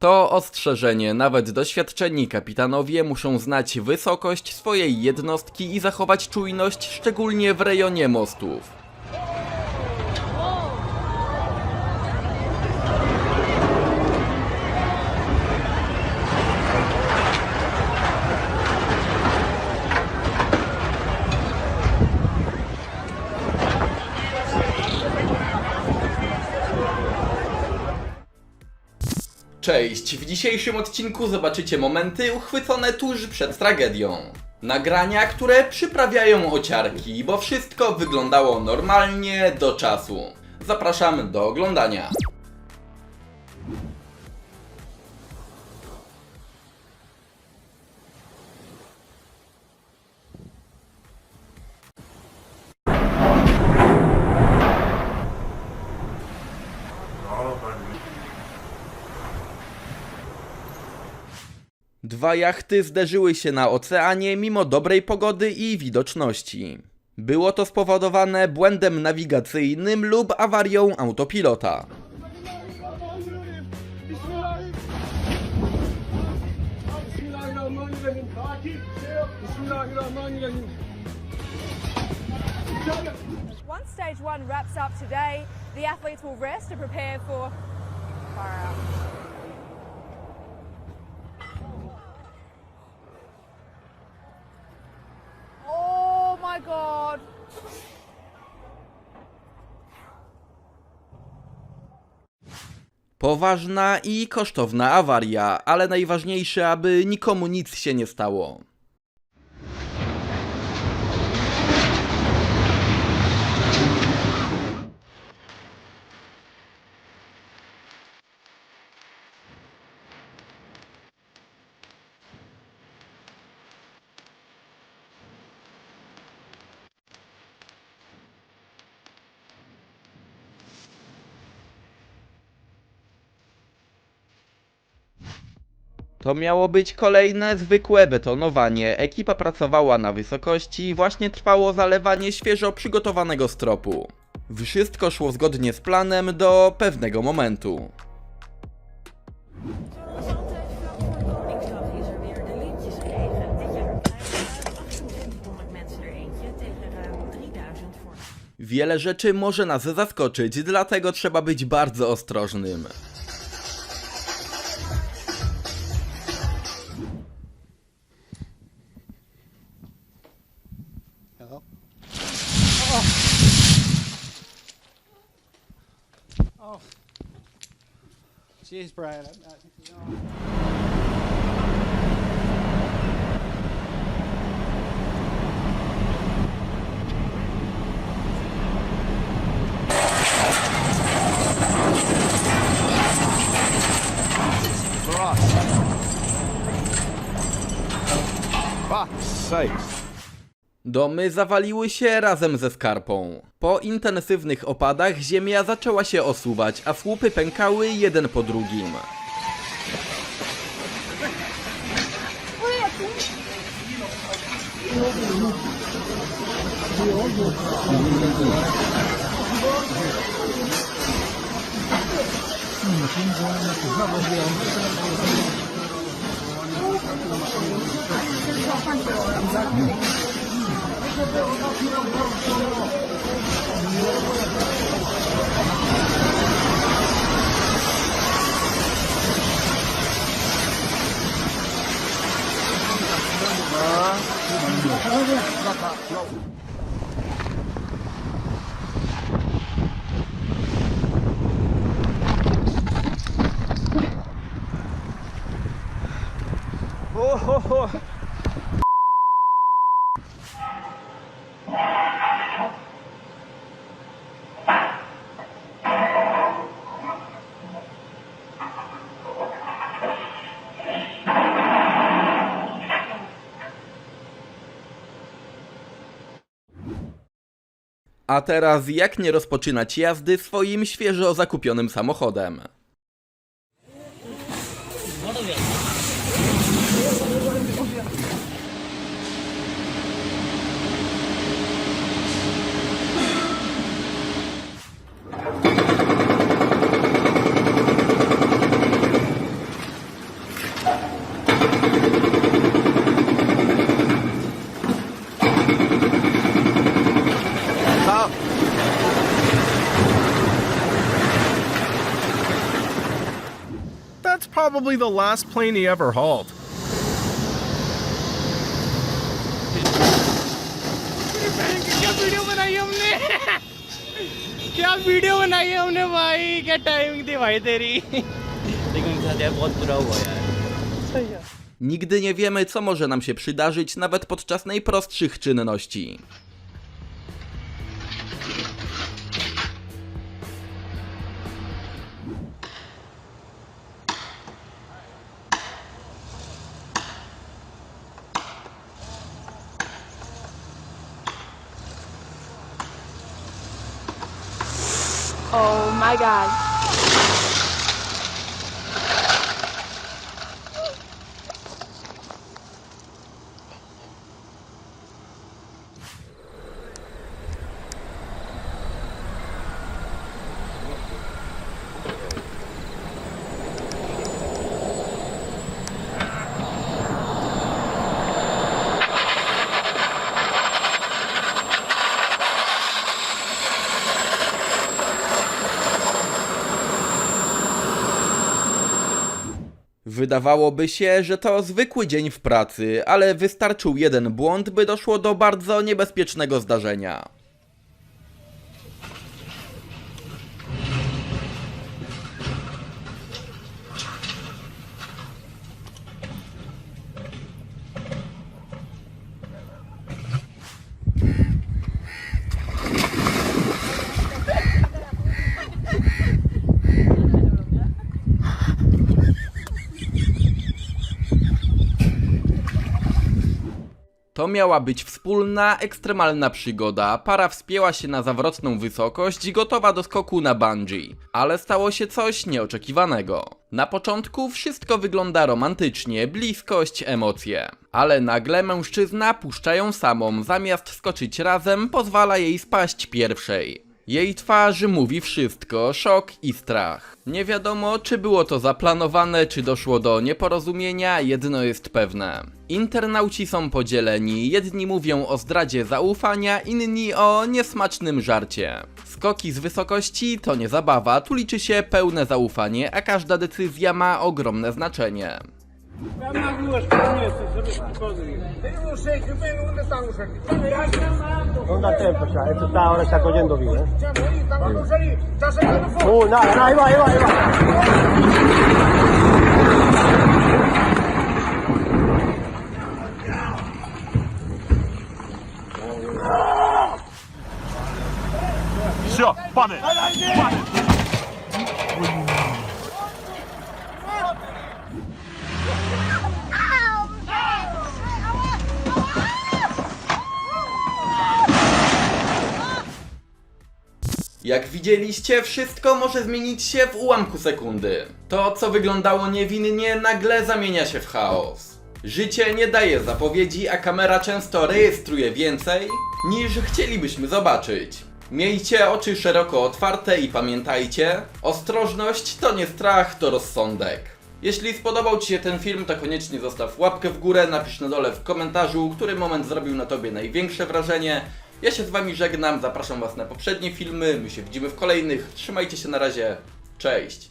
To ostrzeżenie, nawet doświadczeni kapitanowie muszą znać wysokość swojej jednostki i zachować czujność, szczególnie w rejonie mostów. Cześć, w dzisiejszym odcinku zobaczycie momenty uchwycone tuż przed tragedią. Nagrania, które przyprawiają ociarki, bo wszystko wyglądało normalnie do czasu. Zapraszam do oglądania. Dwa jachty zderzyły się na oceanie mimo dobrej pogody i widoczności. Było to spowodowane błędem nawigacyjnym lub awarią autopilota. Once stage one wraps up today, the athletes will rest to prepare for far out. Poważna i kosztowna awaria, ale najważniejsze, aby nikomu nic się nie stało. To miało być kolejne zwykłe betonowanie. Ekipa pracowała na wysokości, właśnie trwało zalewanie świeżo przygotowanego stropu. Wszystko szło zgodnie z planem do pewnego momentu. Koningsdag is weer de lintjes gekregen. Dit jaar 2800 mensen eentje tegen ruim 3000 voor. Wiele rzeczy może nas zaskoczyć, dlatego trzeba być bardzo ostrożnym. Cheers, Brad. I- I- Domy zawaliły się razem ze skarpą. Po intensywnych opadach ziemia zaczęła się osuwać, a słupy pękały jeden po drugim. 감사합니다. A teraz jak nie rozpoczynać jazdy swoim świeżo zakupionym samochodem? probably the last plane he ever hauled. क्या video बनाई हमने क्या video बनाई है हमने भाई क्या टाइमिंग थी भाई तेरी लेकिन उनके साथ यार बहुत बुरा हुआ यार Nigdy nie wiemy, co może nam się przydarzyć, nawet podczas najprostszych czynności. Oh my god. Wydawałoby się, że to zwykły dzień w pracy, ale wystarczył jeden błąd, by doszło do bardzo niebezpiecznego zdarzenia. To miała być wspólna, ekstremalna przygoda. Para wspięła się na zawrotną wysokość, gotowa do skoku na bungee. Ale stało się coś nieoczekiwanego. Na początku wszystko wygląda romantycznie, bliskość, emocje. Ale nagle mężczyzna puszcza ją samą, zamiast skoczyć razem, pozwala jej spaść pierwszej. Jej twarzy mówi wszystko, szok i strach. Nie wiadomo, czy było to zaplanowane, czy doszło do nieporozumienia, jedno jest pewne. Internauci są podzieleni, jedni mówią o zdradzie zaufania, inni o niesmacznym żarcie. Skoki z wysokości to nie zabawa, tu liczy się pełne zaufanie, a każda decyzja ma ogromne znaczenie. Non da tempo, cioè, esto está, ahora está cogiendo bien, ¿eh? Uh, nada, no, ahí va, ahí va, ahí va. Все, падай! Jak widzieliście, wszystko może zmienić się w ułamku sekundy. To, co wyglądało niewinnie, nagle zamienia się w chaos. Życie nie daje zapowiedzi, a kamera często rejestruje więcej, niż chcielibyśmy zobaczyć. Miejcie oczy szeroko otwarte i pamiętajcie, ostrożność to nie strach, to rozsądek. Jeśli spodobał Ci się ten film, to koniecznie zostaw łapkę w górę, napisz na dole w komentarzu, który moment zrobił na Tobie największe wrażenie. Ja się z Wami żegnam, zapraszam Was na poprzednie filmy, my się widzimy w kolejnych, trzymajcie się na razie, cześć!